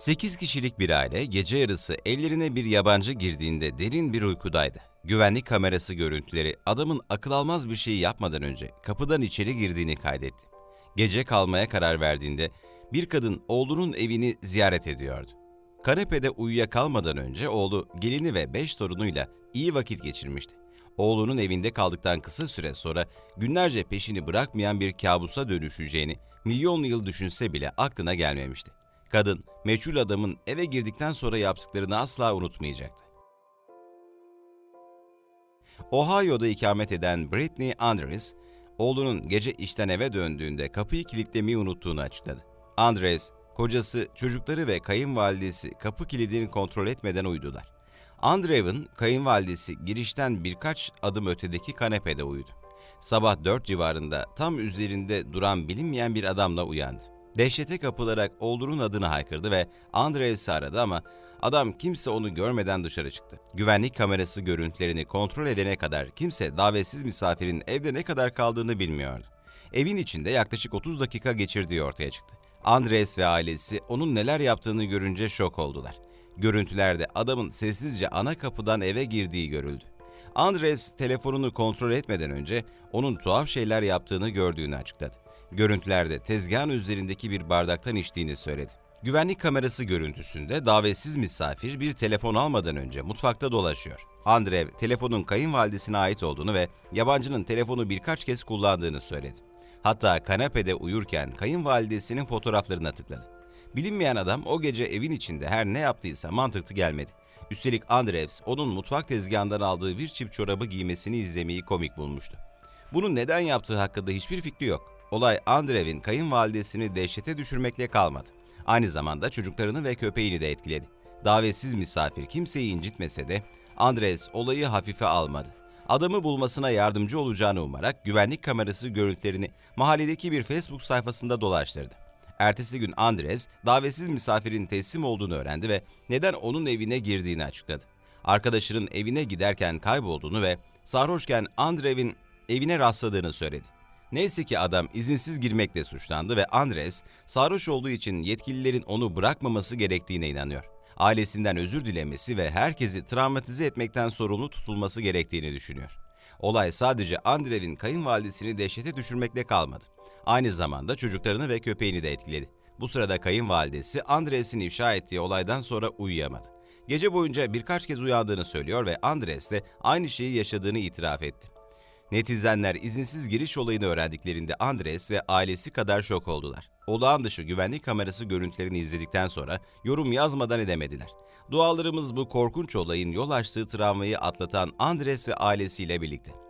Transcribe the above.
8 kişilik bir aile gece yarısı ellerine bir yabancı girdiğinde derin bir uykudaydı. Güvenlik kamerası görüntüleri adamın akıl almaz bir şey yapmadan önce kapıdan içeri girdiğini kaydetti. Gece kalmaya karar verdiğinde bir kadın oğlunun evini ziyaret ediyordu. Kanepede uyuyakalmadan önce oğlu, gelini ve beş torunuyla iyi vakit geçirmişti. Oğlunun evinde kaldıktan kısa süre sonra günlerce peşini bırakmayan bir kabusa dönüşeceğini milyon yıl düşünse bile aklına gelmemişti. Kadın, meçhul adamın eve girdikten sonra yaptıklarını asla unutmayacaktı. Ohio'da ikamet eden Britney Andrews, oğlunun gece işten eve döndüğünde kapıyı kilitlemeyi unuttuğunu açıkladı. Andres, kocası, çocukları ve kayınvalidesi kapı kilidini kontrol etmeden uyudular. Andrew'ın kayınvalidesi girişten birkaç adım ötedeki kanepede uyudu. Sabah 4 civarında tam üzerinde duran bilinmeyen bir adamla uyandı. Dehşete kapılarak oğlunun adını haykırdı ve Andrews'ı aradı ama adam kimse onu görmeden dışarı çıktı. Güvenlik kamerası görüntülerini kontrol edene kadar kimse davetsiz misafirin evde ne kadar kaldığını bilmiyordu. Evin içinde yaklaşık 30 dakika geçirdiği ortaya çıktı. Andres ve ailesi onun neler yaptığını görünce şok oldular. Görüntülerde adamın sessizce ana kapıdan eve girdiği görüldü. Andres telefonunu kontrol etmeden önce onun tuhaf şeyler yaptığını gördüğünü açıkladı. Görüntülerde tezgahın üzerindeki bir bardaktan içtiğini söyledi. Güvenlik kamerası görüntüsünde davetsiz misafir bir telefon almadan önce mutfakta dolaşıyor. Andrev, telefonun kayınvalidesine ait olduğunu ve yabancının telefonu birkaç kez kullandığını söyledi. Hatta kanepede uyurken kayınvalidesinin fotoğraflarına tıkladı. Bilinmeyen adam o gece evin içinde her ne yaptıysa mantıklı gelmedi. Üstelik Andrews onun mutfak tezgahından aldığı bir çift çorabı giymesini izlemeyi komik bulmuştu. Bunun neden yaptığı hakkında hiçbir fikri yok. Olay Andrew'in kayınvalidesini dehşete düşürmekle kalmadı. Aynı zamanda çocuklarını ve köpeğini de etkiledi. Davetsiz misafir kimseyi incitmese de Andres olayı hafife almadı. Adamı bulmasına yardımcı olacağını umarak güvenlik kamerası görüntülerini mahalledeki bir Facebook sayfasında dolaştırdı. Ertesi gün Andres, davetsiz misafirin teslim olduğunu öğrendi ve neden onun evine girdiğini açıkladı. Arkadaşının evine giderken kaybolduğunu ve sarhoşken Andrew'in evine rastladığını söyledi. Neyse ki adam izinsiz girmekle suçlandı ve Andres, sarhoş olduğu için yetkililerin onu bırakmaması gerektiğine inanıyor. Ailesinden özür dilemesi ve herkesi travmatize etmekten sorumlu tutulması gerektiğini düşünüyor. Olay sadece Andrew'in kayınvalidesini dehşete düşürmekle kalmadı. Aynı zamanda çocuklarını ve köpeğini de etkiledi. Bu sırada kayınvalidesi Andres'in ifşa ettiği olaydan sonra uyuyamadı. Gece boyunca birkaç kez uyandığını söylüyor ve Andres de aynı şeyi yaşadığını itiraf etti. Netizenler izinsiz giriş olayını öğrendiklerinde Andres ve ailesi kadar şok oldular. Olağan dışı güvenlik kamerası görüntülerini izledikten sonra yorum yazmadan edemediler. Dualarımız bu korkunç olayın yol açtığı travmayı atlatan Andres ve ailesiyle birlikte.